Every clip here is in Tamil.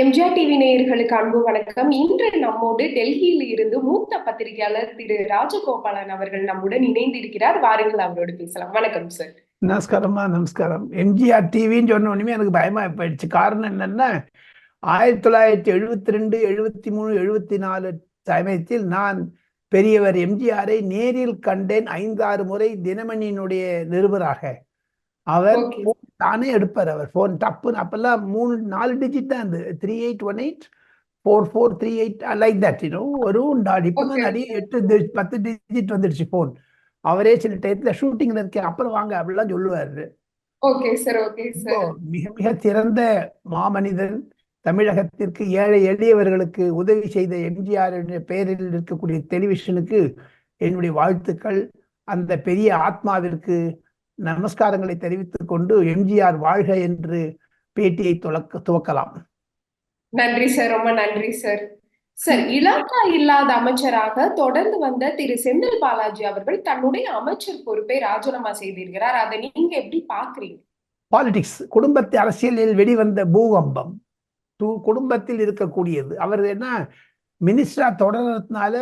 எம்ஜிஆர் டிவி நேயர்களுக்கு அன்பு வணக்கம். இன்று நம்மோடு டெல்லியில் இருந்து மூத்த பத்திரிகையாளர் திரு ராஜகோபாலன் அவர்கள் நம்முடன் இணைந்திருக்கிறார். வாருங்கள் அவரோடு பேசலாம். வணக்கம் சார் நமஸ்காரம்மா நமஸ்காரம். எம்ஜிஆர் டிவின்னு சொன்ன உடனே எனக்கு பயமா போயிடுச்சு. காரணம் என்னன்னா ஆயிரத்தி தொள்ளாயிரத்தி எழுபத்தி ரெண்டு எழுபத்தி மூணு எழுபத்தி நாலு சமயத்தில் நான் பெரியவர் எம்ஜிஆரை நேரில் கண்டேன் ஐந்தாறு முறை தினமணியினுடைய நிருபராக. அவர் தானே எடுப்பார் அவர். ஃபோன் டப்புன்னு அப்பெல்லாம் மூணு நாலு டிஜிட் தான் இருந்தது. Three eight one eight four four three eight like that you know ஒரு இப்போ தான். நிறைய எட்டு பத்து டிஜிட் வந்துடுச்சு ஃபோன் அவரே சில டயத்துல ஷூட்டிங்ல இருக்கேன் அப்புறம் வாங்க அப்படிலாம் சொல்லுவாரு. ஓகே சார் ஓகே இப்போ சார் மிக மிக சிறந்த மாமனிதன் தமிழகத்திற்கு ஏழை எளியவர்களுக்கு உதவி செய்த எம்ஜிஆர் பெயரில் இருக்கக்கூடிய டெலிவிஷனுக்கு என்னுடைய வாழ்த்துக்கள். அந்த பெரிய ஆத்மாவிற்கு நமஸ்காரங்களை தெரிவித்துக் கொண்டு எம்ஜிஆர் வாழ்க என்று பேட்டியை துவக்க துவக்கலாம். நன்றி சார் ரொம்ப நன்றி சார். சார் இலாக்கா இல்லாத அமைச்சராக தொடர்ந்து வந்த திரு செந்தில் பாலாஜி அவர்கள் தன்னுடைய அமைச்சர் பொறுப்பை ராஜினாமா செய்திருக்கிறார். அதை நீங்க எப்படி பாக்குறீங்க பாலிடிக்ஸ் குடும்பத்து அரசியலில் வெளிவந்த பூகம்பம் குடும்பத்தில் இருக்கக்கூடியது. அவர் என்ன மினிஸ்டரா தொடர்றதுனால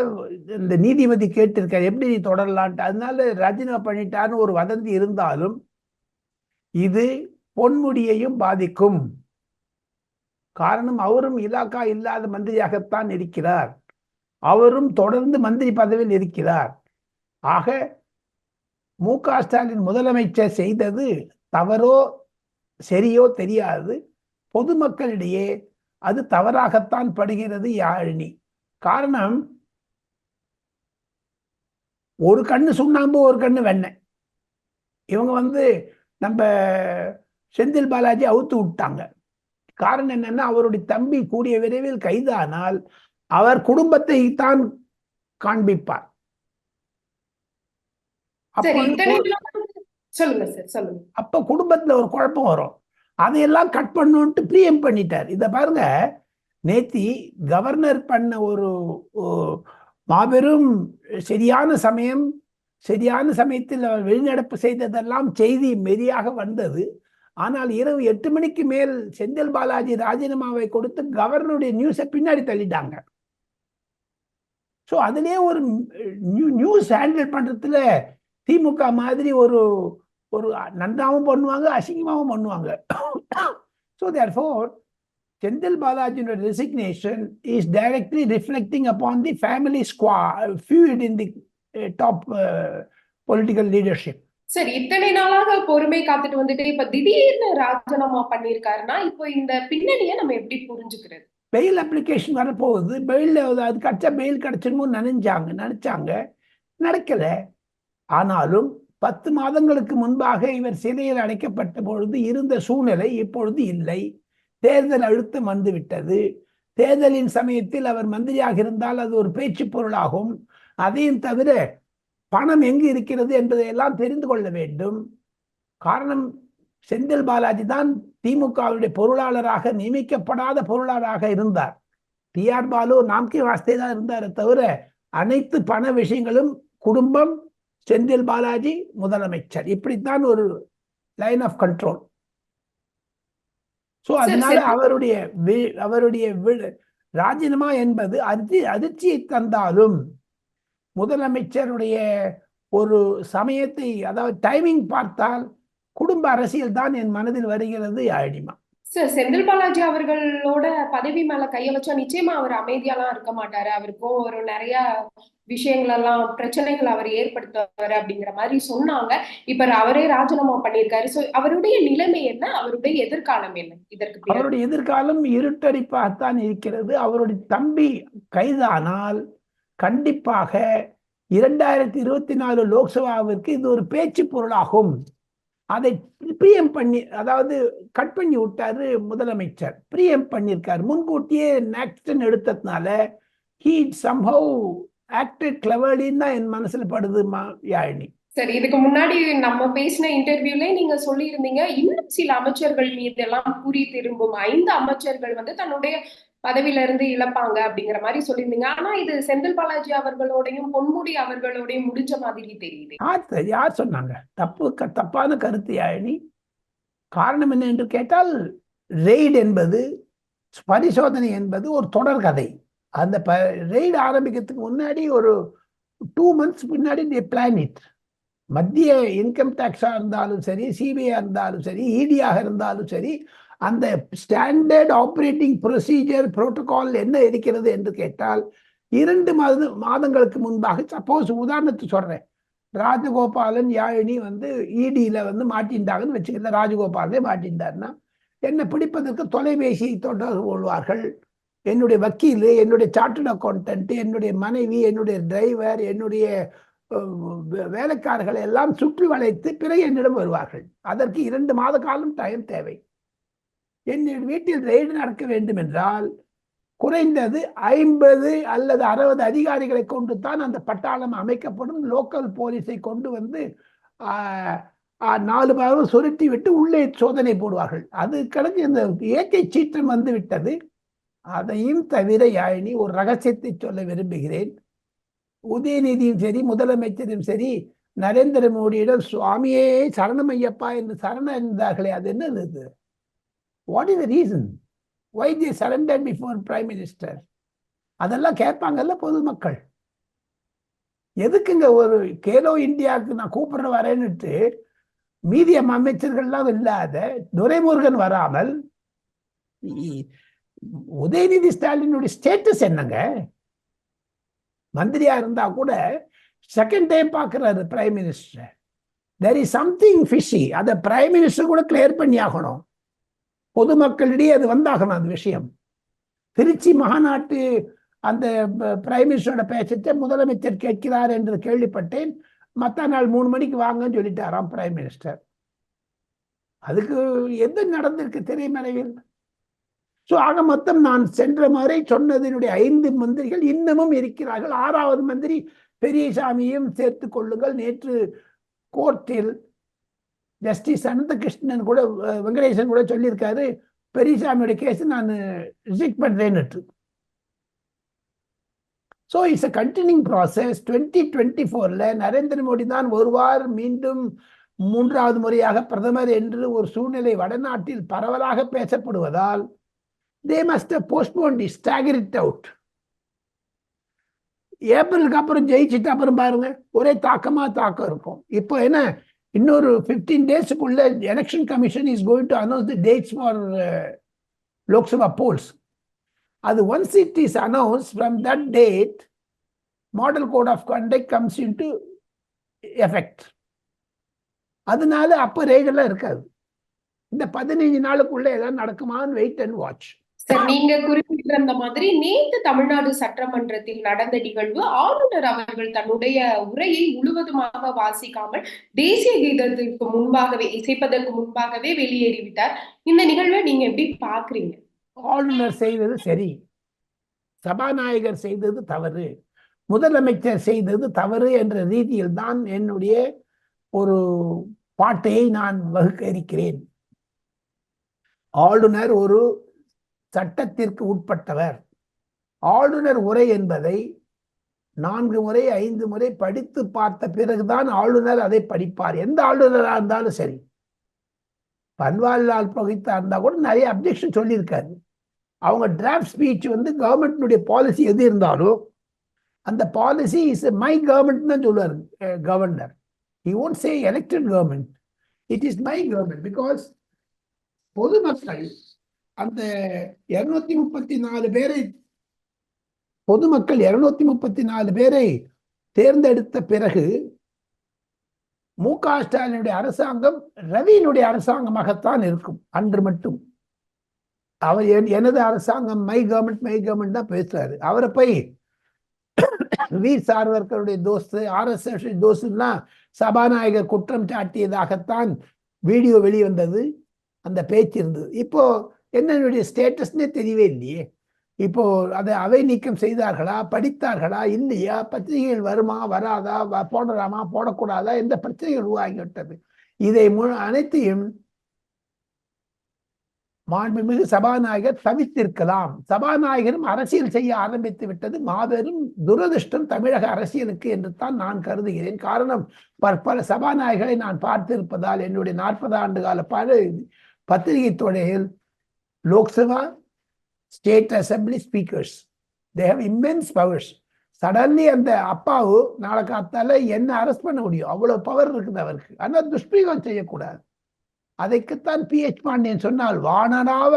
இந்த நீதிபதி கேட்டிருக்காரு எப்படி நீ தொடரலான்ட்டு. அதனால ராஜினாமா பண்ணிட்டாருன்னு ஒரு வதந்தி இருந்தாலும் இது பொன்முடியையும் பாதிக்கும். காரணம் அவரும் இலாக்கா இல்லாத மந்திரியாகத்தான் இருக்கிறார். அவரும் தொடர்ந்து மந்திரி பதவியில் இருக்கிறார். ஆக மு க ஸ்டாலின் முதலமைச்சர் செய்தது தவறோ சரியோ தெரியாது. பொதுமக்களிடையே அது தவறாகத்தான் படுகிறது யாழினி. காரணம் ஒரு கண்ணு சுண்ணாம்பு ஒரு கண்ணு வெண்ணெய் இவங்க வந்து நம்ம செந்தில் பாலாஜி அவுத்து விட்டாங்க. காரணம் என்னன்னா அவருடைய தம்பி கூடிய விரைவில் கைதானால் அவர் குடும்பத்தை தான் காண்பிப்பார். அப்ப குடும்பத்துல ஒரு குழப்பம் வரும். அதையெல்லாம் கட் பண்ணுன்ட்டு பிரியம் பண்ணிட்டார். இத பாருங்க நேத்தி கவர்னர் பண்ண ஒரு ஓ- மாபெரும் சரியான சமயம் சரியான சமயத்தில் அவர் வெளிநடப்பு செய்ததெல்லாம் செய்தி மெரியாக வந்தது. ஆனால் இரவு எட்டு மணிக்கு மேல் செந்தில் பாலாஜி ராஜினாமாவை கொடுத்து கவர்னருடைய நியூஸை பின்னாடி தள்ளிட்டாங்க. ஸோ அதிலே ஒரு நியூஸ் ஹேண்டில் பண்ணுறதுல திமுக மாதிரி ஒரு ஒரு நன்றாகவும் பண்ணுவாங்க அசிங்கமாகவும் பண்ணுவாங்க. So there four Senthil பாலாஜியோட resignation is directly reflecting upon the family squabble feud in the top political leadership sir இத்தனை நாளாக பொறுமை காத்துட்டு வந்துட்டு இப்ப திடீர்னு ராஜினாமா பண்ணிருக்காருன்னா இப்போ இந்த பின்னணியை நம்ம எப்படி புரிஞ்சுக்கிறது? பெயில் அப்ளிகேஷன் வரப்போகுது. பெயில் அது கிடைச்சா பெயில் கிடைச்சிருமோ நினைஞ்சாங்க நினைச்சாங்க. நடக்கல. ஆனாலும் பத்து மாதங்களுக்கு முன்பாக இவர் சிறையில் அடைக்கப்பட்ட பொழுது இருந்த சூழ்நிலை இப்பொழுது இல்லை. தேர்தல் அழுத்தம் வந்துவிட்டது தேர்தலின் சமயத்தில் அவர் மந்திரியாக இருந்தால் அது ஒரு பேச்சு பொருளாகும். அதையும் தவிர பணம் எங்கு இருக்கிறது என்பதையெல்லாம் தெரிந்து கொள்ள வேண்டும். காரணம் செந்தில் பாலாஜி தான் திமுகவுடைய பொருளாளராக நியமிக்கப்படாத பொருளாளராக இருந்தார். டி ஆர் பாலு நாம்கே வாஸ்தே தான் இருந்தாரே தவிர அனைத்து பண விஷயங்களும் குடும்பம் செந்தில் பாலாஜி முதலமைச்சர். இப்படித்தான் ஒரு லைன் ஆஃப் கண்ட்ரோல் ஸோ சரி, அதனால. அவருடைய வி- அவருடைய ராஜினாமா என்பது அதிர்ச்சி அதிர்ச்சியை தந்தாலும் முதலமைச்சருடைய ஒரு சமயத்தை அதாவது டைமிங் பார்த்தால் குடும்ப அரசியல் தான் என் மனதில் வருகிறது யாழினிமா சார் செந்தில் பாலாஜி அவர்களோட பதவி மேல கைய வச்சா நிச்சயமா அவர் அமைதியாலாம் இருக்க மாட்டாரு. அவருக்கும் ஒரு நிறைய விஷயங்கள் எல்லாம் பிரச்சனைகள் அவர் ஏற்படுத்துவாரு அப்படிங்கிற மாதிரி சொன்னாங்க. இப்ப அவரே ராஜினாமா பண்ணியிருக்காரு. சோ அவருடைய நிலைமை என்ன? அவருடைய எதிர்காலம் என்ன? இதற்கு அவருடைய எதிர்காலம் இருட்டடிப்பாகத்தான் இருக்கிறது. அவருடைய தம்பி கைதானால் கண்டிப்பாக இரண்டாயிரத்தி இருபத்தி நாலு லோக்சபாவிற்கு இது ஒரு பேச்சு பொருளாகும். அதை பிரியம் பண்ணி அதாவது கட் பண்ணி விட்டாரு முதலமைச்சர். பிரியம் பண்ணியிருக்காரு முன்கூட்டியே ஆக்ஷன் எடுத்ததுனால ஹீ சம்ஹவ் ஆக்டட் கிளவர்லின்னு தான் என் மனசுல படுதுமா யாழினி. சரி இதுக்கு முன்னாடி நம்ம பேசின இன்டர்வியூல நீங்க சொல்லியிருந்தீங்க இன்னும் சில அமைச்சர்கள் மீது எல்லாம் கூறி திரும்பும் ஐந்து அமைச்சர்கள் வந்து தன்னுடைய பதவியில இருந்து இழப்பாங்க அப்படிங்கிற மாதிரி சொல்லியிருந்தீங்க. ஆனா இது செந்தில் பாலாஜி அவர்களோடையும் பொன்முடி அவர்களோடையும் முடிஞ்ச மாதிரி தெரியுது. யார் யார் சொன்னாங்க? தப்பு க- தப்பான கருத்து யாழினி காரணம் என்ன என்று கேட்டால் ரெய்டு என்பது பரிசோதனை என்பது ஒரு தொடர்கதை அந்த ப ரெய்டு ஆரம்பிக்கிறதுக்கு முன்னாடி ஒரு டூ மந்த்ஸ் முன்னாடி தே பிளான் இட் மத்திய இன்கம் டேக்ஸாக இருந்தாலும் சரி சிபிஐ இருந்தாலும் சரி இடியாக இருந்தாலும் சரி அந்த ஸ்டாண்டர்ட் ஆப்ரேட்டிங் ப்ரொசீஜர் புரோட்டோகால் என்ன இருக்கிறது என்று கேட்டால் இரண்டு மாத மாதங்களுக்கு முன்பாக சப்போஸ் உதாரணத்துக்கு சொல்றேன். ராஜகோபாலன் யாழினி வந்து இடியில் வந்து மாட்டின்றாங்கன்னு வச்சுக்கல ராஜகோபாலனே மாட்டின்றாருன்னா என்னை பிடிப்பதற்கு தொலைபேசியை தொடர்பு கொள்வார்கள். என்னுடைய வக்கீல் என்னுடைய சார்ட்டர்ட் அக்கௌண்டன்ட் என்னுடைய மனைவி என்னுடைய டிரைவர் என்னுடைய வே- வேலைக்காரர்களை எல்லாம் சுற்றி வளைத்து பிறகு என்னிடம் வருவார்கள். அதற்கு இரண்டு மாத காலம் டைம் தேவை. என் வீட்டில் ரெய்டு நடக்க வேண்டும் என்றால் குறைந்தது ஐம்பது அல்லது அறுபது அதிகாரிகளை கொண்டு தான் அந்த பட்டாளம் அமைக்கப்படும். லோக்கல் போலீஸை கொண்டு வந்து நாலு பாகம் சுருட்டி விட்டு உள்ளே சோதனை போடுவார்கள். அது கணக்கு இந்த இயற்கை சீற்றம் வந்து விட்டது. அதையும் தவிர யாழினி ஒரு ரகசியத்தை சொல்ல விரும்புகிறேன். உதயநிதியும் சரி முதலமைச்சரும் சரி நரேந்திர மோடியிடம் சுவாமியே சரணமையப்பா என்று சரணம் இருந்தார்களே அது என்னது what is the reason why the surrender before prime minister அதெல்லாம் கேட்பாங்கல்ல பொதுமக்கள். எதுக்குங்க ஒரு கேலோ இந்தியாவுக்கு நான் கூப்பிடுற வரேன்னுட்டு மீதி அமைச்சர்கள்லாம் இல்லாத துரைமுருகன் வராமல் உதயநிதி ஸ்டாலினுடைய ஸ்டேட்டஸ் என்னங்க? மந்திரியா இருந்தா கூட செகண்ட் டைம் பார்க்குறாரு prime minister there is something fishy அதை பிரைம் மினிஸ்டர் கூட கிளியர் பண்ணி ஆகணும் பொதுமக்களிடையே அது வந்தாகணும் அந்த விஷயம். திருச்சி மகாநாட்டு அந்த பிரைம் மினிஸ்டரோட பேச்சத்தை முதலமைச்சர் கேட்கிறார் என்று கேள்விப்பட்டேன். மற்ற நாள் மூணு மணிக்கு வாங்கன்னு சொல்லிட்டாராம் பிரைம் மினிஸ்டர் அதுக்கு எது நடந்திருக்கு திரைமறைவில் ஸோ ஆக மொத்தம் நான் சென்ற முறை சொன்னதனுடைய ஐந்து மந்திரிகள் இன்னமும் இருக்கிறார்கள். ஆறாவது மந்திரி பெரியசாமியும் சேர்த்து கொள்ளுங்கள். நேற்று கோர்ட்டில் ஜஸ்டிஸ் அனந்தகிருஷ்ணன் கூட வெங்கடேசன் கூட சொல்லியிருக்காரு பெரியசாமியோட கேஸ் நான் reject பண்றேன்னுட்டு. So it's a continuing process twenty twenty ஃபோரில் நரேந்திர மோடி தான் ஒருவார் மீண்டும் மூன்றாவது முறையாக பிரதமர் என்று ஒரு சூழ்நிலை வடநாட்டில் பரவலாக பேசப்படுவதால் they must postpone the stagger it out ஏப்ரலுக்கு அப்புறம் ஜெயிச்சுட்டு அப்புறம் பாருங்க ஒரே தாக்கமாக தாக்கம் இருக்கும். இப்போ என்ன இன்னொரு fifteen டேஸுக்குள்ள election commission is going to announce the dates for Lok Sabha polls அது once it is announce from that date model code of conduct comes in to effect அதனால அப்போ ரேடெல்லாம் இருக்காது. இந்த பதினைஞ்சு நாளுக்குள்ளே ஏதாவது நடக்குமான்னு வெயிட் அண்ட் வாட்ச் சார் நீங்க குறிப்பிட்டிருந்த மாதிரி நேத்து தமிழ்நாடு சட்டமன்றத்தில் நடந்த நிகழ்வு ஆளுநர் அவர்கள் தன்னுடைய உரையை முழுவதுமாக வாசிக்காமல் தேசிய கீதத்திற்கு முன்பாகவே இசைப்பதற்கு முன்பாகவே வெளியேறிவிட்டார். இந்த நிகழ்வை நீங்க எப்படி பாக்குறீங்க ஆளுநர் செய்தது சரி. சபாநாயகர் செய்தது தவறு. முதலமைச்சர் செய்தது தவறு என்ற ரீதியில் தான் என்னுடைய ஒரு பாட்டையை நான் வகுக்க இருக்கிறேன். ஆளுநர் ஒரு சட்டத்திற்கு உட்பட்டவர். ஆளுநர் உரை என்பதை நான்கு முறை ஐந்து முறை படித்து பார்த்த பிறகுதான் ஆளுநர் அதை படிப்பார். எந்த ஆளுநராக இருந்தாலும் சரி. பன்வாரிலால் புரோஹித்தா இருந்தால் கூட நிறைய அப்ஜெக்ஷன் சொல்லியிருக்காரு. அவங்க டிராஃப்ட் ஸ்பீச் வந்து கவர்மெண்ட்னுடைய பாலிசி எது இருந்தாலும் அந்த பாலிசி இஸ் மை கவர்மெண்ட் தான் சொல்லுவார் governor he won't say elected government it is my government because பொதுமக்கள் அந்த இருநூத்தி முப்பத்தி நாலு பேரை பொதுமக்கள் இருநூத்தி முப்பத்தி நாலு பேரை தேர்ந்தெடுத்த பிறகு மு க ஸ்டாலினுடைய அரசாங்கம் ரவியினுடைய அரசாங்கமாகத்தான் இருக்கும் அன்று மட்டும். அவர் என்- எனது அரசாங்கம் மை கவர்மெண்ட் மை கவர்மெண்ட் தான் பேசுறாரு. அவரை போய் வீர் சார்வர்களுடைய தோஸ்து ஆர்எஸ்எஸ் தோஸ்துன்னா சபாநாயகர் குற்றம் சாட்டியதாகத்தான் வீடியோ வெளிவந்தது அந்த பேச்சு இருந்தது. இப்போ என்னுடைய ஸ்டேட்டஸ்னே தெரியவே இல்லையே. இப்போ அதை அவை நீக்கம் செய்தார்களா? படித்தார்களா? இல்லையா? பத்திரிகைகள் வருமா? வராதா? வ- போடலாமா? போடக்கூடாதா? எந்த பிரச்சனைகள் உருவாகிவிட்டது இதை மு- அனைத்தையும் மாண்புமிகு சபாநாயகர் தவித்திருக்கலாம் சபாநாயகரும் அரசியல் செய்ய ஆரம்பித்து விட்டது. மாபெரும் துரதிர்ஷ்டம் தமிழக அரசியலுக்கு என்று தான் நான் கருதுகிறேன். காரணம் பற்பல சபாநாயகரை நான் பார்த்திருப்பதால் என்னுடைய நாற்பது ஆண்டு கால பல பத்திரிகை Lok Lok Sabha state assembly speakers They have immense powers suddenly அந்த அப்பாவு நாளை காத்தால என்ன அரெஸ்ட் பண்ண முடியும்? அவ்வளவு பவர் இருக்குது அவருக்கு. ஆனால் துஷ்பிரயோகம் செய்யக்கூடாது. அதைக்குத்தான் பி பாண்டியன் சொன்னால் வானனாவ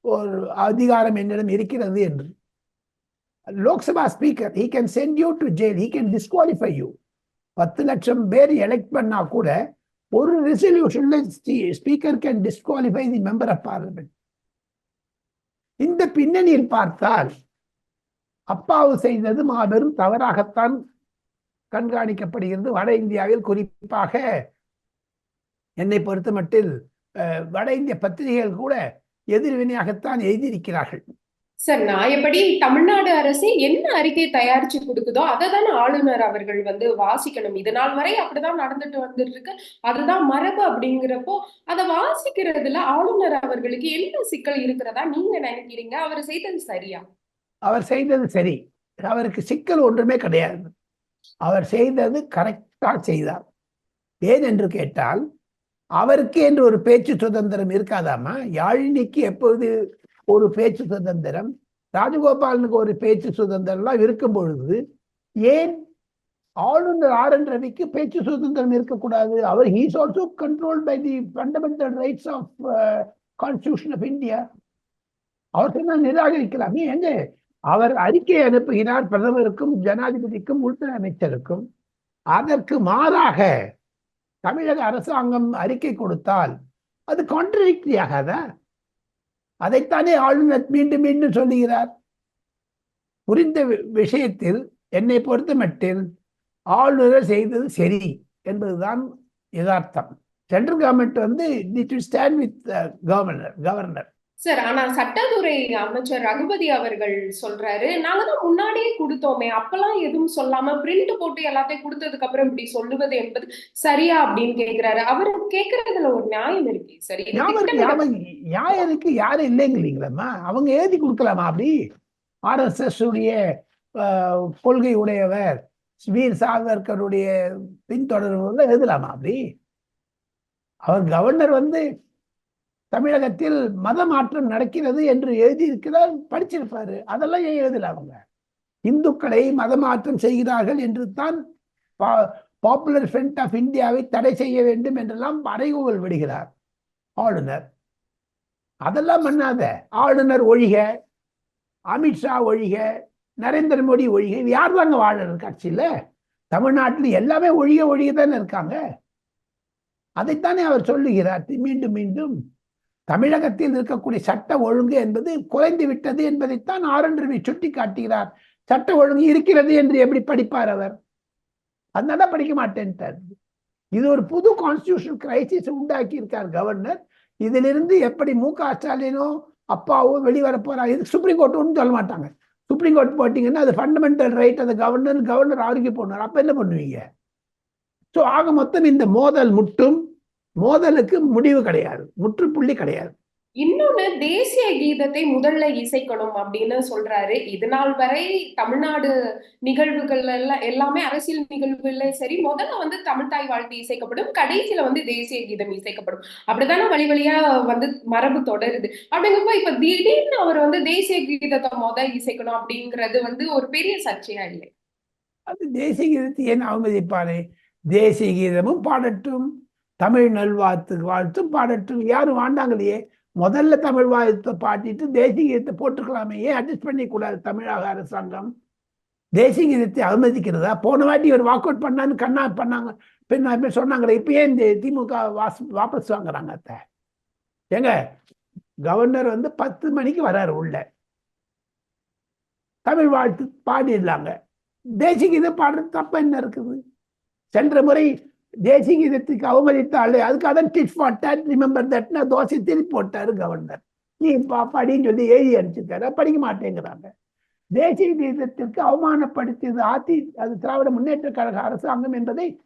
ஒரு அதிகாரம் என்னிடம் இருக்கிறது என்று. Lok Sabha speaker he can send you to jail he can disqualify you பத்து லட்சம் பேர் எலெக்ட் பண்ணா கூட ஒரு ரெசல்யூஷன்ல speaker can disqualify the member of parliament இந்த பின்னணியில் பார்த்தால் அப்பாவு செய்தது மாபெரும் தவறாகத்தான் கண்காணிக்கப்படுகிறது. வட இந்தியாவில் குறிப்பாக என்னை பொறுத்த மட்டில் வட இந்திய பத்திரிகைகள் கூட எதிர்வினையாகத்தான் எழுதியிருக்கிறார்கள். சார் நான் எப்படி தமிழ்நாடு அரசு என்ன அறிக்கை தயாரிச்சு கொடுக்குதோ அதை தானே ஆளுநர் அவர்கள் வந்து வாசிக்கணும். இது நாள் வரை அப்படிதான் நடந்துட்டு வந்துட்டு இருக்கு அதுதான் மரபு அப்படிங்கிறப்போ அதை வாசிக்கிறதுல ஆளுநர் அவர்களுக்கு என்ன சிக்கல் இருக்கிறதா நீங்க நினைக்கிறீங்க? அவர் செய்தது சரியா? அவர் செய்தது சரி. அவருக்கு சிக்கல் ஒன்றுமே கிடையாது. அவர் செய்தது கரெக்டாக செய்தார். ஏன் என்று கேட்டால் அவருக்கு என்று ஒரு பேச்சு சுதந்திரம் இருக்காதாமா? யாழினிக்கு எப்போது ஒரு பேச்சு சுதந்திரம் ராஜகோபாலனுக்கு ஒரு பேச்சு சுதந்திரம்லாம் இருக்கும் பொழுது ஏன் ஆளுநர் ஆர் என் ரவிக்கு பேச்சு சுதந்திரம் இருக்கக்கூடாது? அவர் he's also control by the fundamental rights of constitution of India அவர் நான் நிராகரிக்கலாமே. எங்க அவர் அறிக்கை அனுப்புகிறார் பிரதமருக்கும் ஜனாதிபதிக்கும் உள்துறை அமைச்சருக்கும். அதற்கு மாறாக தமிழக அரசாங்கம் அறிக்கை கொடுத்தால் அது கான்ட்ரடிக்டரி ஆகாதா? அதைத்தானே ஆளுநர் மீண்டும் மீண்டும் சொல்லுகிறார். புரிந்த விஷயத்தில் என்னை பொறுத்த மட்டில் ஆளுநர் செய்தது சரி என்பதுதான் யதார்த்தம். சென்ட்ரல் கவர்மெண்ட் வந்து it stand with governor governor sir ஆனா சட்டத்துறை அமைச்சர் ரகுபதி அவர்கள் சொல்றாரு நாங்க தான் முன்னாடியே கொடுத்தோமே அப்பெல்லாம் எதுவும் சொல்லாம பிரிண்ட் போட்டு எல்லாத்தையும் கொடுத்ததுக்கு அப்புறம் இப்படி சொல்லுவது என்பது சரியா அப்படின்னு கேக்குறாரு. அவர் கேக்குறதுல ஒரு நியாயம் இருக்கு சரி நியாயம் இருக்கு யாரும் இல்லைங்க இல்லைங்களா அவங்க எழுதி கொடுக்கலாமா அப்படி? ஆர்எஸ்எஸ் உடைய கொள்கை உடையவர் வீர் சாவர்கருடைய பின்தொடர்பு எழுதலாமா அப்படி? அவர் கவர்னர் வந்து தமிழகத்தில் மத மாற்றம் நடக்கிறது என்று எழுதியிருக்கிறார் படிச்சிருப்பாரு. அதெல்லாம் ஏன் எழுதல அவங்க? இந்துக்களை மத மாற்றம் செய்கிறார்கள் என்று தான் பாப்புலர் ஃப்ரண்ட் ஆஃப் இந்தியாவை தடை செய்ய வேண்டும் என்றெல்லாம் அறைகூவல் விடுகிறார் ஆளுநர். அதெல்லாம் பண்ணாத. ஆளுநர் ஒழிக அமித்ஷா ஒழிக நரேந்திர மோடி ஒழிக யார் தாங்க வாழறது கட்சியில்? தமிழ்நாட்டில் எல்லாமே ஒழிக ஒழிக தானே இருக்காங்க. அதைத்தானே அவர் சொல்லுகிறார். மீண்டும் மீண்டும் தமிழகத்தில் இருக்கக்கூடிய சட்ட ஒழுங்கு என்பது குறைந்து விட்டது என்பதைத்தான் ஆர் ரவி சுட்டி காட்டுகிறார் சட்ட ஒழுங்கு இருக்கிறது என்று எப்படி படிப்பார் அவர்? அதனால படிக்க மாட்டேன்ட்டார். இது ஒரு புது கான்ஸ்டியூஷன் கிரைசிஸ் உண்டாக்கி இருக்கார் கவர்னர் இதிலிருந்து எப்படி மு க ஸ்டாலினோ அப்பாவோ வெளிவர போறாங்க இது சுப்ரீம் கோர்ட் ஒன்றும் சொல்ல மாட்டாங்க. சுப்ரீம் கோர்ட் போட்டிங்கன்னா அது ஃபண்டமெண்டல் ரைட் அது கவர்னர் கவர்னர் ஆர்கியூ பண்ணுவார் அப்ப என்ன பண்ணுவீங்க? ஸோ ஆக மொத்தம் இந்த மோதல் முட்டும். மோதலுக்கு முடிவு கிடையாது முற்றுப்புள்ளி கிடையாது. இன்னொன்னு தேசிய கீதத்தை முதல்ல இசைக்கணும் அப்படின்னு சொல்றாரு. இது நாள் வரை தமிழ்நாடு நிகழ்வுகள் எல்லாம் எல்லாமே அரசியல் நிகழ்வுல சரி முதல்ல வந்து தமிழ்தாய் வாழ்த்து இசைக்கப்படும் கடைசியில வந்து தேசிய கீதம் இசைக்கப்படும். அப்படித்தானே வழி வழியா வந்து மரபு தொடருது. அப்படிங்கிறப்போ இப்ப திடீர்னு அவர் வந்து தேசிய கீதத்தை முதல் இசைக்கணும் அப்படிங்கிறது வந்து ஒரு பெரிய சர்ச்சையா இல்லை அது தேசிய கீதத்தை ஏன் அவமதிப்பாரு? தேசிய கீதமும் பாடட்டும். தமிழ் நல்வாழ்த்து வாழ்த்தும் பாடட்டும். யாரும் வாண்டாங்களையே முதல்ல தமிழ் வாழ்த்தை பாட்டிட்டு தேசிய கீதத்தை போட்டுக்கலாமே. ஏன் அட்ஜஸ்ட் பண்ணிக்கூடாது தமிழக அரசாங்கம்? தேசிய கீதத்தை அனுமதிக்கிறதா போன வாட்டி ஒரு வாக் அவுட் பண்ணான்னு கண்ணா பண்ணாங்க. பின்ன சொன்னாங்களே இப்போ ஏன் இந்த திமுக வாஸ் வாபஸ் வாங்குறாங்க அத்தை? ஏங்க கவர்னர் வந்து பத்து மணிக்கு வராரு உள்ள. தமிழ் வாழ்த்து பாடிடலாங்க. தேசிய கீதம் பாடுறது தப்ப என்ன இருக்குது? சென்ற முறை தேசிய கீதத்துக்கு அவமதித்தாள் அதுக்கு அதான் டிட் ஃபார் டேட் ரிமெம்பர் தட்னா தோசை திருப்பி போட்டாரு கவர்னர் நீ படின்னு சொல்லி எழுதி அடிச்சிருக்காரு படிக்க மாட்டேங்கிறாங்க. தேசிய கீதத்திற்கு அவமானப்படுத்தியது ஆத்தி அது திராவிட முன்னேற்ற கழக அரசாங்கம் என்பதை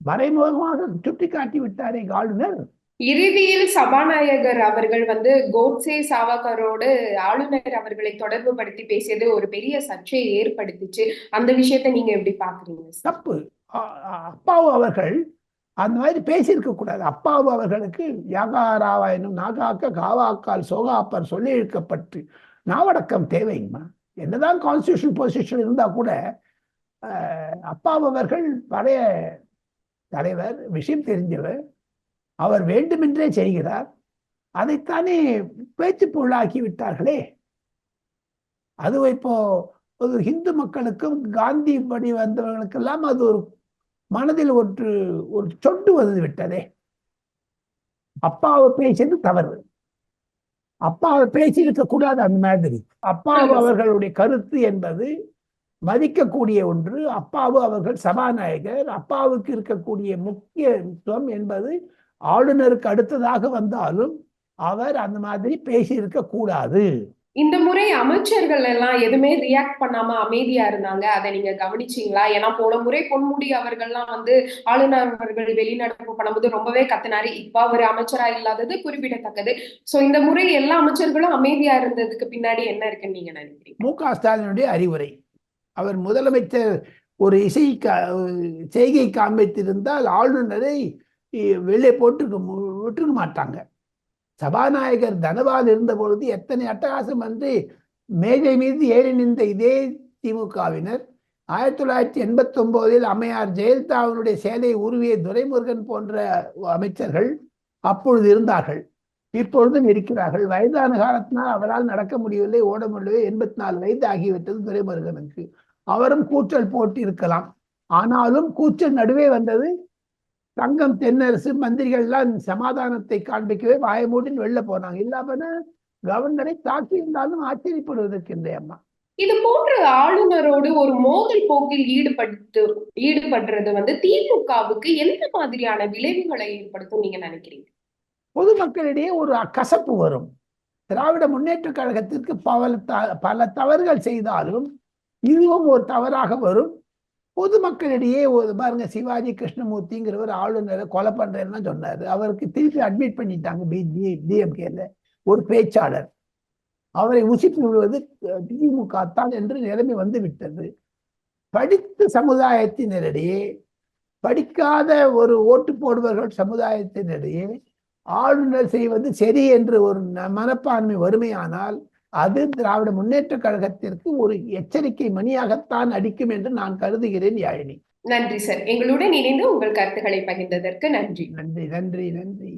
மறைமுகமாக சுட்டிக்காட்டி விட்டாரே ஆளுநர் இறுதியில் சபாநாயகர் அவர்கள் வந்து கோட்சே சாவகரோடு ஆளுநர் அவர்களை தொடர்பு படுத்தி பேசியது ஒரு பெரிய சர்ச்சையை ஏற்படுத்திச்சு. அந்த விஷயத்த நீங்க எப்படி பாக்குறீங்க? தப்பு. அப்பாவு அவர்கள் அந்த மாதிரி பேசியிருக்க கூடாது. அப்பாவு அவர்களுக்கு யாகாராவாயினும் நாகாக்க காவாக்கால் சோகாப்பர் சொல்லி இழுக்கப்பட்டு நாவடக்கம் தேவைங்கம்மா. என்னதான் கான்ஸ்டியூஷன் பொசிஷன் இருந்தா கூட அப்பாவு அவர்கள் பழைய தலைவர் விஷயம் தெரிஞ்சவர் அவர் வேண்டுமென்றே செய்கிறார். அதைத்தானே பேச்சு பொருளாக்கி விட்டார்களே. அதுவும் இப்போ ஒரு ஹிந்து மக்களுக்கும் காந்தி படி வந்தவர்களுக்கெல்லாம் அது ஒரு மனதில் ஒரு ஒரு சொட்டு வந்து விட்டதே. அப்பாவை பேசியது தவறு. அப்பாவை பேசியிருக்க கூடாது அந்த மாதிரி. அப்பாவு அவர்களுடைய கருத்து என்பது மதிக்கக்கூடிய ஒன்று. அப்பாவு அவர்கள் சபாநாயகர். அப்பாவுக்கு இருக்கக்கூடிய முக்கியத்துவம் என்பது ஆளுநருக்கு அடுத்ததாக வந்தாலும் அவர் அந்த மாதிரி பேசியிருக்க கூடாது. இந்த முறை அமைச்சர்கள் எல்லாம் எதுவுமே ரியாக்ட் பண்ணாம அமைதியா இருந்தாங்க. அதை நீங்க கவனிச்சீங்களா? ஏன்னா போன முறை பொன்முடி அவர்கள்லாம் வந்து ஆளுநர் அவர்கள் வெளிநடப்பு பண்ணும்போது ரொம்பவே கத்தினாரு. இப்ப அவர் அமைச்சரா இல்லாதது குறிப்பிடத்தக்கது. சோ இந்த முறை எல்லா அமைச்சர்களும் அமைதியா இருந்ததுக்கு பின்னாடி என்ன இருக்குன்னு நீங்க நினைக்கிறீங்க? மு க ஸ்டாலினுடைய அறிவுரை. அவர் முதலமைச்சர் ஒரு இசை செய்கை காண்பித்திருந்தால் ஆளுநரை வெளியே போட்டு விட்டுருக்க மாட்டாங்க. சபாநாயகர் தனபால் இருந்த பொழுது எத்தனை அட்டகாசம் வந்து மேஜை மீது ஏறி நின்ற இதே திமுகவினர் ஆயிரத்தி தொள்ளாயிரத்தி எண்பத்தி ஒன்பதில் அம்மையார் ஜெயலலிதாவினுடைய சேலையை உருவிய துரைமுருகன் போன்ற அமைச்சர்கள் அப்பொழுது இருந்தார்கள். இப்பொழுதும் இருக்கிறார்கள். வயதான காலத்தினால் அவரால் நடக்க முடியவில்லை ஓட முடியவில்லை. எண்பத்தி நாலு வயது ஆகிவிட்டது துரைமுருகனுக்கு. அவரும் கூச்சல் போட்டு இருக்கலாம் ஆனாலும் கூச்சல் நடுவே வந்தது தங்கம் தென்னரசு மந்திரிகள் எல்லாம் சமாதானத்தை காண்பிக்கவே வாயமூடின்னு வெளில போனாங்க. இல்லாம கவர்னரை தாக்கி இருந்தாலும் ஆச்சரியப்படுவதற்கு இல்லை அம்மா. இது போன்ற ஆளுநரோடு ஒரு மோதல் போக்கில் ஈடுபட்டு ஈடுபடுறது வந்து திமுகவுக்கு எந்த மாதிரியான விளைவுகளை ஏற்படுத்தும் நீங்க நினைக்கிறீங்க? பொதுமக்களிடையே ஒரு கசப்பு வரும். திராவிட முன்னேற்ற கழகத்திற்கு பல த- பல தவறுகள் செய்தாலும் இதுவும் ஒரு தவறாக வரும். பொதுமக்களிடையே ஒரு பாருங்க சிவாஜி கிருஷ்ணமூர்த்திங்கிறவர் ஆளுநரை கொலை பண்றேன்னு சொன்னாரு. அவருக்கு திருப்பி அட்மிட் பண்ணிட்டாங்க டிஎம்கேல. ஒரு பேச்சாளர். அவரை உசித்து விடுவது திமுக தான் என்று நிலைமை வந்து விட்டது. படித்த சமுதாயத்தினரிடையே படிக்காத ஒரு ஓட்டு போடுபவர்கள் சமுதாயத்தினிடையே ஆளுநர் செய்வது சரி என்று ஒரு மனப்பான்மை வறுமையானால் அது திராவிட முன்னேற்ற கழகத்திற்கு ஒரு எச்சரிக்கை மணியாகத்தான் அடிக்கும் என்று நான் கருதுகிறேன் யாழினி. நன்றி சார். எங்களுடன் இணைந்து உங்கள் கருத்துக்களை பகிர்ந்ததற்கு நன்றி. நன்றி நன்றி நன்றி.